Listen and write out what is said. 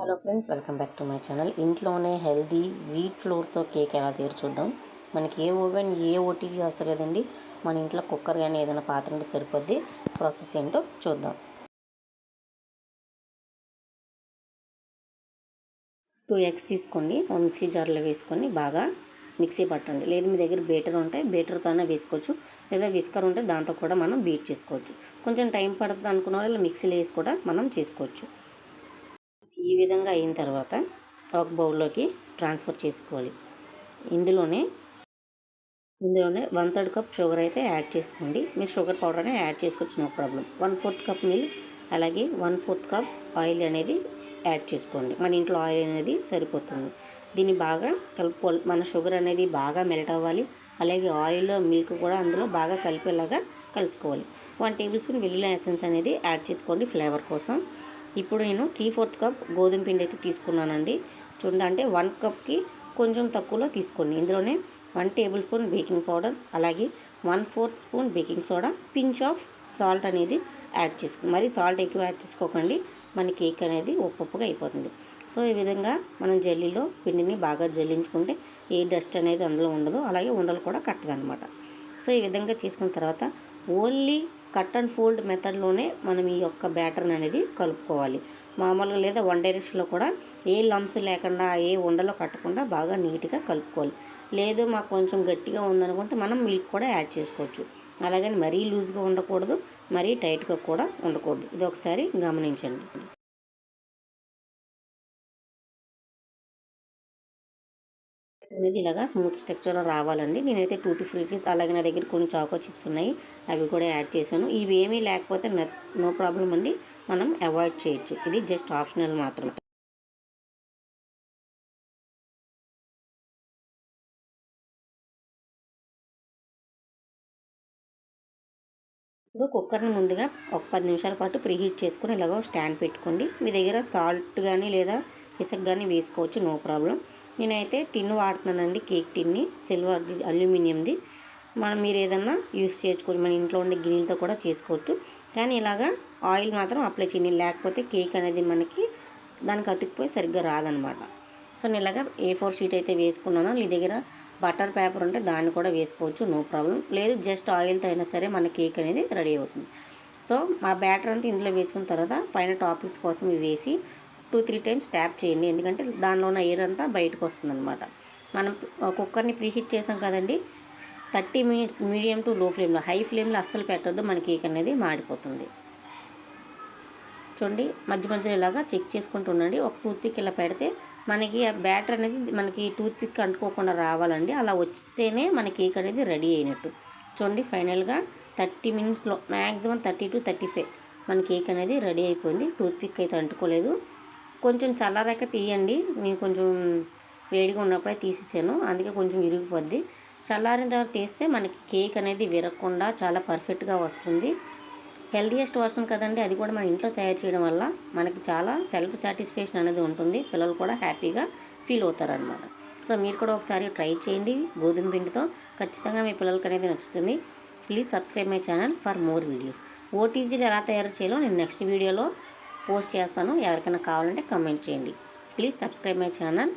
Hello friends welcome back to my channel. ఇంట్లోనే healthy wheat ఫ్లోర్తో cake ఎలా తీర్చుద్దాం చూద్దాం. మనకి ఏ ఓవెన్ ఏ ఓటీజీ అవసరం లేదండి. మన ఇంట్లో కుక్కర్ కానీ ఏదైనా పాత్ర ఉంటే సరిపోద్ది. ప్రాసెస్ ఏంటో చూద్దాం. టూ ఎగ్స్ తీసుకోండి. మిక్సీ జార్లో వేసుకొని బాగా మిక్సీ పట్టండి. లేదు మీ దగ్గర బేటర్ ఉంటే బేటర్తోనే వేసుకోవచ్చు. లేదా విస్కర్ ఉంటే దాంతో కూడా మనం బీట్ చేసుకోవచ్చు. కొంచెం టైం పడుతుంది అనుకున్న వాళ్ళు మిక్సీలో వేసి కూడా మనం చేసుకోవచ్చు. ఈ విధంగా అయిన తర్వాత ఒక బౌల్లోకి ట్రాన్స్ఫర్ చేసుకోవాలి. ఇందులోనే ఇందులోనే వన్ థర్డ్ కప్ షుగర్ అయితే యాడ్ చేసుకోండి. మీరు షుగర్ పౌడర్ అనేది యాడ్ చేసుకోవచ్చు no problem. One fourth cup milk అలాగే వన్ ఫోర్త్ కప్ ఆయిల్ అనేది యాడ్ చేసుకోండి. మన ఇంట్లో ఆయిల్ అనేది సరిపోతుంది. దీన్ని బాగా కలుపుకోవాలి మన షుగర్ అనేది బాగా మెల్ట్ అవ్వాలి. అలాగే ఆయిల్ మిల్క్ కూడా అందులో బాగా కలిపేలాగా కలుసుకోవాలి. వన్ టేబుల్ స్పూన్ వెల్లుల్లి ఎసెన్స్ అనేది యాడ్ చేసుకోండి ఫ్లేవర్ కోసం. ఇప్పుడు నేను త్రీ ఫోర్త్ కప్ గోధుమ పిండి అయితే తీసుకున్నానండి. చూడండి అంటే వన్ కప్కి కొంచెం తక్కువలో తీసుకోండి. ఇందులోనే one tablespoon baking powder అలాగే one fourth spoon baking soda pinch of salt అనేది యాడ్ చేసుకోండి మరి సాల్ట్ ఎక్కువ యాడ్ చేసుకోకండి. మన కేక్ అనేది ఉప్పుగా అయిపోతుంది. సో ఈ విధంగా మనం జల్లీలో పిండిని బాగా జల్లించుకుంటే ఏ డస్ట్ అనేది అందులో ఉండదు. అలాగే ఉండలు కూడా కట్టదనమాట సో ఈ విధంగా చేసుకున్న తర్వాత ఓన్లీ కట్ అండ్ ఫోల్డ్ మెథడ్లోనే మనం ఈ యొక్క బ్యాటర్ని అనేది కలుపుకోవాలి. మామూలుగా లేదా వన్ డైరెక్షన్లో కూడా ఏ లంప్స్ లేకుండా ఏ ఉండలో కట్టకుండా బాగా నీట్గా కలుపుకోవాలి. లేదు మాకు కొంచెం గట్టిగా ఉందనుకుంటే మనం మిల్క్ కూడా యాడ్ చేసుకోవచ్చు. అలాగని మరీ లూజ్గా ఉండకూడదు మరీ టైట్గా కూడా ఉండకూడదు. ఇది ఒకసారి గమనించండి. అనేది ఇలాగా స్మూత్ స్ట్రక్చర్ రావాలండి. నేనైతే టూటీ ఫ్రూటీస్ అలాగే నా దగ్గర కొన్ని చాకో చిప్స్ ఉన్నాయి. అవి కూడా యాడ్ చేశాను. ఇవి ఏమీ లేకపోతే నో ప్రాబ్లం అండి. మనం అవాయిడ్ చేయొచ్చు. ఇది జస్ట్ ఆప్షనల్ మాత్రమే. ఇప్పుడు కుక్కర్ని ముందుగా ఒక పది నిమిషాల పాటు ప్రీహీట్ చేసుకుని ఇలాగో స్టాండ్ పెట్టుకోండి. మీ దగ్గర సాల్ట్ కానీ లేదా ఇసుక కానీ వేసుకోవచ్చు. నో ప్రాబ్లం నేనైతే టిన్ వాడుతున్నానండి కేక్ టిన్ని సిల్వర్ది అల్యూమినియంది. మనం మీరు ఏదన్నా యూస్ చేసుకోవచ్చు మన ఇంట్లో ఉండే గిన్నెలతో కూడా చేసుకోవచ్చు. కానీ ఇలాగా ఆయిల్ మాత్రం అప్లై చేయండి. లేకపోతే కేక్ అనేది మనకి దానికి అతుక్కుపోయి సరిగ్గా రాదనమాట. సో నేను ఇలాగా ఏ ఫోర్ షీట్ అయితే వేసుకున్నానో. నీ దగ్గర బటర్ పేపర్ ఉంటే దాన్ని కూడా వేసుకోవచ్చు నో ప్రాబ్లం. లేదు జస్ట్ ఆయిల్తో అయినా సరే మన కేక్ అనేది రెడీ అవుతుంది. సో మా బ్యాటర్ అంతా ఇందులో వేసుకున్న తర్వాత పైన టాపిక్స్ కోసం ఇవి వేసి టూ త్రీ టైమ్స్ ట్యాప్ చేయండి. ఎందుకంటే దానిలో ఉన్న ఎయిర్ అంతా బయటకు వస్తుందన్నమాట. మనం కుక్కర్ని ప్రీహీట్ చేసాం కదండి. థర్టీ మినిట్స్ మీడియం టు లో ఫ్లేమ్లో హై ఫ్లేమ్లో అస్సలు పెట్టొద్దు. మన కేక్ అనేది మాడిపోతుంది. చూడండి మధ్య మధ్యలో ఇలాగా చెక్ చేసుకుంటూ ఉండండి. ఒక టూత్పిక్ ఇలా పెడితే మనకి ఆ బ్యాటర్ అనేది మనకి టూత్పిక్ అంటుకోకుండా రావాలండి. అలా వస్తేనే మన కేక్ అనేది రెడీ అయినట్టు. చూడండి ఫైనల్గా థర్టీ మినిట్స్లో maximum thirty to thirty five మన కేక్ అనేది రెడీ అయిపోయింది. టూత్పిక్ అయితే అంటుకోలేదు. కొంచెం చల్లారాక తీయండి. నేను కొంచెం వేడిగా ఉన్నప్పుడే తీసేసాను. అందుకే కొంచెం విరిగిపోద్ది చల్లారిన తర్వాత తీస్తే మనకి కేక్ అనేది విరగకుండా చాలా పర్ఫెక్ట్గా వస్తుంది. హెల్తీయెస్ట్ వర్షన్ కదండి అది కూడా మన ఇంట్లో తయారు చేయడం వల్ల మనకి చాలా సెల్ఫ్ సాటిస్ఫాక్షన్ అనేది ఉంటుంది. పిల్లలు కూడా హ్యాపీగా ఫీల్ అవుతారనమాట సో మీరు కూడా ఒకసారి ట్రై చేయండి గోధుమ పిండితో. ఖచ్చితంగా మీ పిల్లలకి అనేది నచ్చుతుంది. Please subscribe my channel for more videos. ఓటీజీలు ఎలా తయారు చేయాలో నేను నెక్స్ట్ వీడియోలో పోస్ట్ చేస్తాను. ఎవరికైనా కావాలంటే కమెంట్ చేయండి. Please subscribe my channel